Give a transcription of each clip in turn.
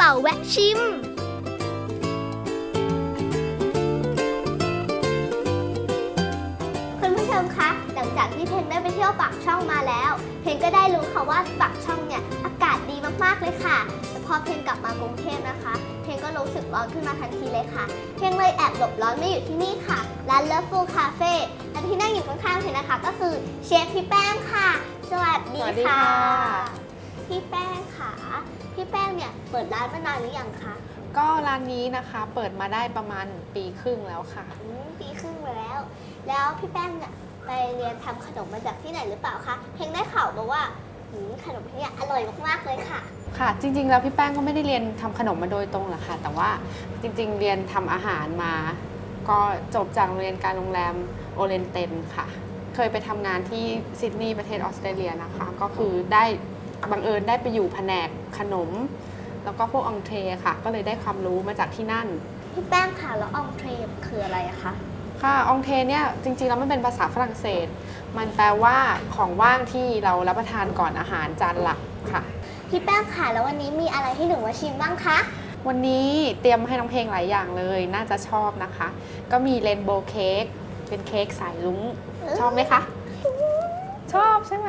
ป๋าแวะชิม คุณผู้ชมคะ หลังจากที่เพนได้ไปเที่ยวปากช่องมาแล้ว เพนก็ได้รู้ค่ะว่าปากช่องเนี่ยอากาศดีมากๆเลยค่ะแต่พอเพนกลับมากรุงเทพนะคะ เพนก็รู้สึกร้อนขึ้นมาทันทีเลยค่ะ เพนเลยแอบหลบร้อนมาอยู่ที่นี่ค่ะ ร้าน Love Full Cafe และที่นั่งอยู่ข้างๆเพนนะคะ ก็คือเชฟพี่แป้งค่ะ สวัสดีสวัสดีค่ะค่ะ พี่แป้งค่ะ พี่แป้งเนี่ยเปิดร้านมานานหรือยังคะก็ร้านนี้นะคะเปิดมาได้ประมาณปีครึ่งแล้วค่ะ อืมปีครึ่งมาแล้ว แล้วพี่แป้งเนี่ยไปเรียนทำขนมมาจากที่ไหนหรือเปล่าคะเพลงได้ข่าวมาว่าหืมขนมที่เนี่ยอร่อยมากๆเลยค่ะ ค่ะ จริงๆแล้วพี่แป้งก็ไม่ได้เรียนทำขนมมาโดยตรงหรอกค่ะ แต่ว่าจริงๆ เรียนทำอาหารมา ก็จบจากโรงเรียนการโรงแรมโอเรนเตนค่ะ เคยไปทำงานที่ซิดนีย์ประเทศออสเตรเลียนะคะ ก็คือได้ บังเอิญได้ไปอยู่แผนกขนม แล้วก็พวกอองเทรค่ะ ก็เลยได้ความรู้มาจากที่นั่น พี่แป้งค่ะแล้วอองเทรมคืออะไรอะคะค่ะอองเทเนี่ยจริงๆแล้วมันเป็นภาษาฝรั่งเศส มันแปลว่าของว่างที่เรารับประทานก่อนอาหารจานหลักค่ะ พี่แป้งค่ะแล้ววันนี้มีอะไรให้หนูมาชิมบ้างคะวันนี้เตรียมให้น้องเพลงหลายอย่างเลย น่าจะชอบนะคะ ก็มีเรนโบว์เค้กเป็นเค้กสายลุ้งชอบไหมคะ ชอบใช่ไหม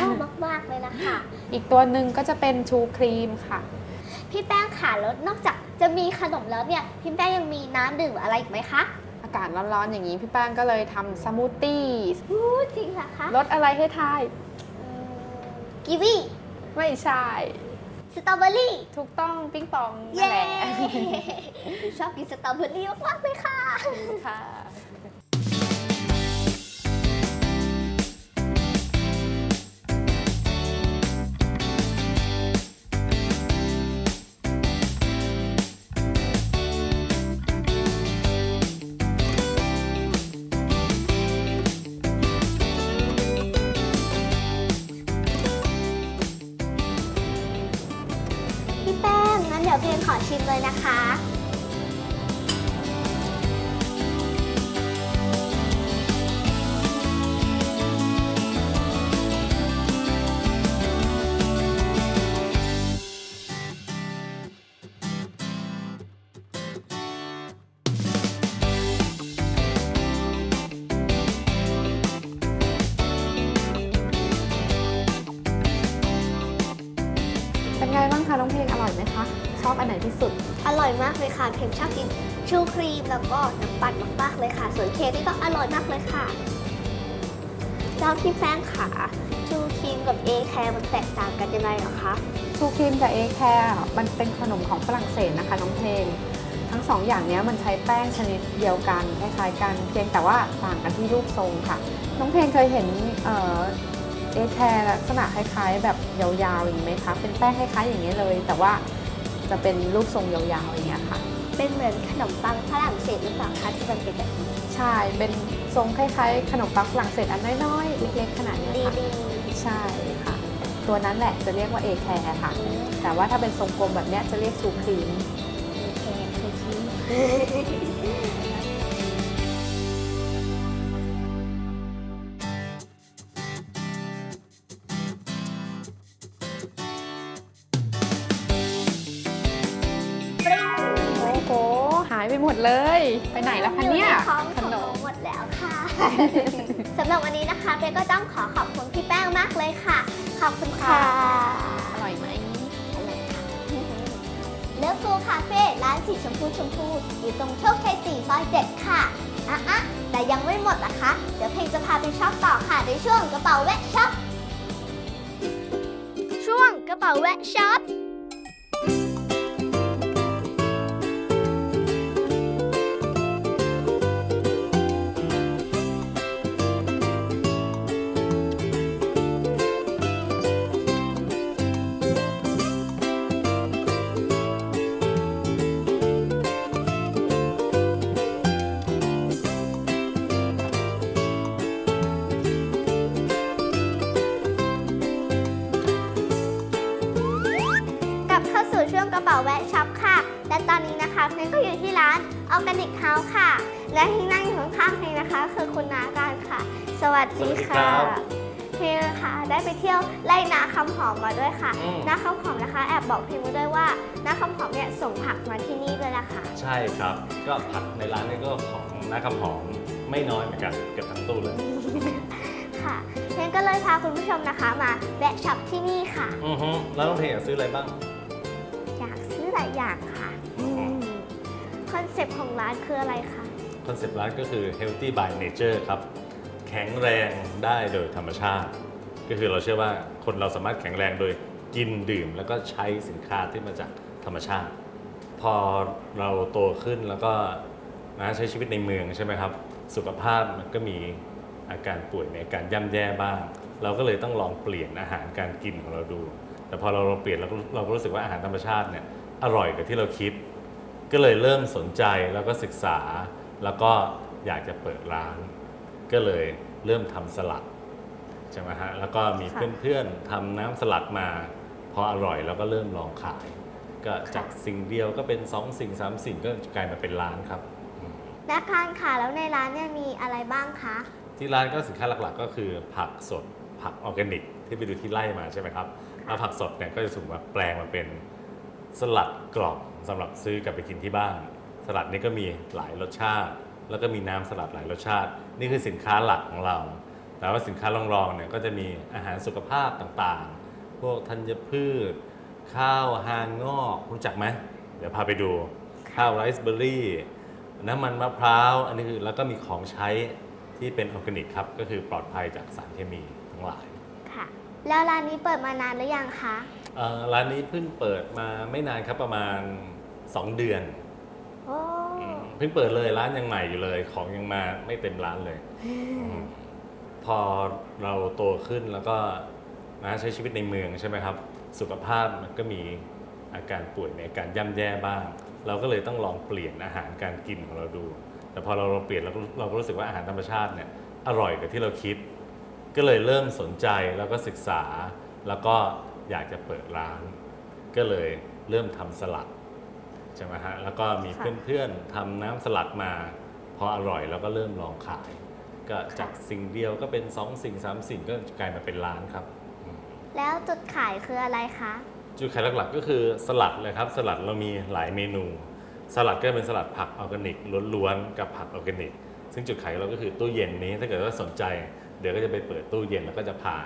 ชอบมากๆเลยล่ะค่ะ อีกตัวหนึ่งก็จะเป็นชูครีมค่ะ พี่แป้งค่ะแล้วนอกจากจะมีขนมแล้วเนี่ยพี่แป้งยังมีน้ำดื่มอะไรอีกไหมคะอากาศร้อนๆอย่างนี้พี่แป้งก็เลยทำสมูทตี้อู้จริงเหรอคะรสอะไรให้ทายอืมกีวีไม่ใช่สตรอเบอรี่ถูกต้องปิ้งปองนั่นเย้แหละหนูชอบกินสตรอเบอรี่มากๆเลยค่ะค่ะ ชิมเลยนะคะ อบอันไหนที่สุด อร่อยมากเลยค่ะเพลงชอบกินชูครีมแล้วก็น้ำปั่นมากๆเลยค่ะ ส่วนเค้กนี่ก็อร่อยมากเลยค่ะแล้วพี่แป้งค่ะชูครีมกับเอแคร์มันแตกต่างกันยังไงเหรอคะชูครีมกับเอแคร์มันเป็นขนมของฝรั่งเศสนะคะน้องเพลงทั้งสองอย่างเนี้ยมันใช้แป้งชนิดเดียวกันคล้ายๆกันเพียงแต่ว่าต่างกันที่รูปทรงค่ะ น้องเพลงเคยเห็นเอเอแคร์ลักษณะคล้ายๆ แบบยาวๆอย่างนี้ไหมคะเป็นแป้งคล้ายๆอย่างนี้ยเลย แต่ว่า จะเป็นรูปทรงยาวๆอย่างเงี้ยค่ะ เป็นเหมือนขนมปังฝรั่งเศสหรือเปล่าคะที่มันเป็นแบบนี้ใช่ เป็นทรงคล้ายๆ ขนมปังฝรั่งเศสอันน้อยๆ เล็กๆ ขนาดเนี้ยดีค่ะ ดีใช่ค่ะ ตัวนั้นแหละจะเรียกว่าเอแคร์ค่ะ แต่ว่าถ้าเป็นทรงกลมแบบเนี้ยจะเรียกชูครีมเอแคร์ชูครี หายไปหมดเลย ไปไหนแล้วคะเนี่ยอใท้องขของนหนูมหมดแล้วค่ะ สำหรับวันนี้นะคะเบก็ต้องขอขอบคุณพี่แป้งมากเลยค่ะ ขอบคุณค่ะ อร่อยไหมเลิฟฟูคาเฟ่ร้านสีชมพูชมพูอยู่ตรงโชคชัย4ซอย7ค่ะอะอะแต่ยังไม่หมดนะคะ เดี๋ยวเพลงจะพาไปช็อปต่อค่ะในช่วงกระเป๋าแวะช็อปช่วงกระเป๋าแวะช็อป ออร์แกนิกเฮาส์ค่ะ และที่นั่งอยู่ข้างๆเพลงนะคะ คือคุณนาการค่ะ สวัสดีค่ะสวัสดีครับเพลงนะคะได้ไปเที่ยวไล่นาคำหอมมาด้วยค่ะ อืม นาคำหอมนะคะแอบบอกเพลงมาด้วยว่านาคำหอมเนี่ยส่งผักมาที่นี่ด้วยล่ะค่ะ ใช่ครับ ก็ผักในร้านนี้ก็ของน้าคำหอมไม่น้อยเหมือนกันเกือบทั้งตู้เลย ค่ะเพลงก็เลยพาคุณผู้ชมนะคะมาแวะช็อปที่นี่ค่ะ อือฮึแล้วน้องเพลงอยากซื้ออะไรบ้าง อยากซื้อหลายอย่างค่ะอืมคอน เซปต์ของร้านคืออะไรคะ คอนเซปต์ร้านก็คือ healthy by nature ครับ แข็งแรงได้โดยธรรมชาติ ก็คือเราเชื่อว่าคนเราสามารถแข็งแรงโดยกินดื่ม แล้วก็ใช้สินค้าที่มาจากธรรมชาติ พอเราโตขึ้นแล้วก็นะใช้ชีวิตในเมืองใช่ไหมครับ สุขภาพมันก็มีอาการป่วยในอาการย่ำแย่บ้าง เราก็เลยต้องลองเปลี่ยนอาหารการกินของเราดู แต่พอเราเราเปลี่ยนเราก็เราก็รู้สึกว่าอาหารธรรมชาติเนี่ยอร่อยกว่าที่เราคิด ก็เลยเริ่มสนใจแล้วก็ศึกษา แล้วก็อยากจะเปิดร้าน ก็เลยเริ่มทำสลัดใช่ไหมฮะแล้วก็มีค่ะเพื่อนๆทำน้ำสลัดมาพออร่อยแล้วก็เริ่มลองขาย ก็จากสิ่งเดียวก็เป็นสองสิ่งสามสิ่งก็กลายมาเป็นร้านครับอืมนักทานค่ะแล้วในร้านเนี่ยมีอะไรบ้างคะที่ร้านก็สินค้าหลักๆ ก็คือผักสดผักออร์แกนิก ที่ไปดูที่ไร่มาใช่ไหมครับแล้วผักสดเนี่ยก็จะถูกมาแปลงมาเป็นสลัดกรอบ สำหรับซื้อกลับไปกินที่บ้าน สลัดนี้ก็มีหลายรสชาติ แล้วก็มีน้ำสลัดหลายรสชาติ นี่คือสินค้าหลักของเรา แต่ว่าสินค้ารองๆเนี่ยก็จะมีอาหารสุขภาพต่างๆ พวกธัญพืช ข้าวหางงอกรู้จักไหมเดี๋ยวพาไปดูข้าวไรซ์เบอร์รี่น้ำมันมะพร้าวอันนี้คือแล้วก็มีของใช้ที่เป็นออร์แกนิกครับ ก็คือปลอดภัยจากสารเคมีทั้งหลาย ค่ะ แล้วร้านนี้เปิดมานานหรือยังคะ เอ่อร้านนี้เพิ่งเปิดมาไม่นานครับประมาณ 2 เดือนโอ้เพิ่งเปิดเลยร้านยังใหม่อยู่เลย ของยังมาไม่เต็มร้านเลยอืมพอเราโตขึ้นแล้วก็นะใช้ชีวิตในเมืองใช่ไหมครับ สุขภาพมันก็มีอาการป่วยในอาการย่ำแย่บ้าง เราก็เลยต้องลองเปลี่ยนอาหารการกินของเราดู แต่พอเราเราเปลี่ยนเราก็เราก็รู้สึกว่าอาหารธรรมชาติเนี่ยอร่อยกว่าที่เราคิด ก็เลยเริ่มสนใจแล้วก็ศึกษา แล้วก็อยากจะเปิดร้าน ก็เลยเริ่มทำสลัด ใช่ไหมฮะแล้วก็มีค่ะ เพื่อนๆทำน้ำสลัดมาพออร่อยแล้วก็เริ่มลองขาย ก็จากสิ่งเดียวก็เป็นสองสิ่งสามสิ่งก็กลายมาเป็นร้านครับอืม แล้วจุดขายคืออะไรคะ จุดขายหลักๆก็คือสลัดเลยครับ สลัดเรามีหลายเมนู สลัดก็เป็นสลัดผักออร์แกนิกล้วนๆกับผักออร์แกนิก ซึ่งจุดขายของเราก็คือตู้เย็นนี้ถ้าเกิดว่าสนใจ เดี๋ยวก็จะไปเปิดตู้เย็นแล้วก็จะพา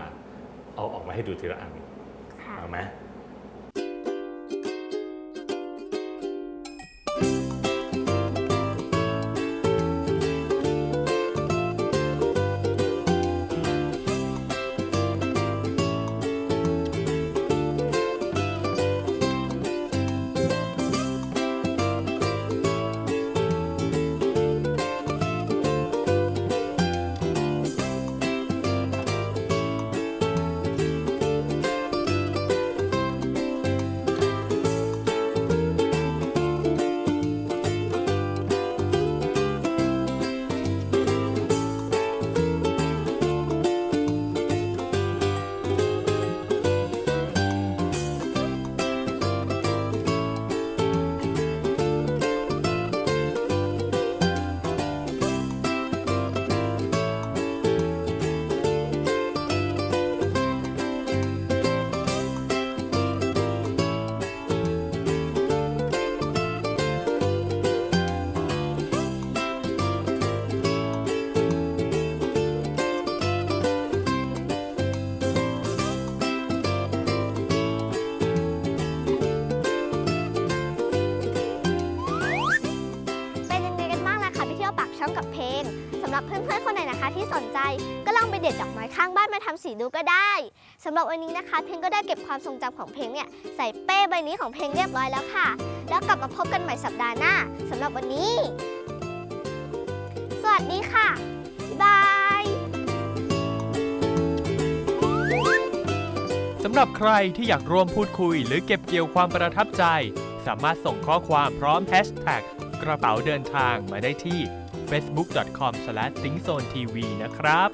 เอาออกมาให้ดูทีละอันค่ะ เอาไหม สีดูก็ได้สำหรับวันนี้นะคะ เพลงก็ได้เก็บความทรงจำของเพลงเนี่ยใส่เป้ใบนี้ของเพลงเรียบร้อยแล้วค่ะ แล้วกลับมาพบกันใหม่สัปดาห์หน้าสำหรับวันนี้ สวัสดีค่ะ บ๊ายบายสำหรับใครที่อยากร่วมพูดคุย หรือเก็บเกี่ยวความประทับใจ สามารถส่งข้อความพร้อมแฮชแท็กกระเป๋าเดินทางมาได้ที่ facebook.com/thinkzonetv นะครับ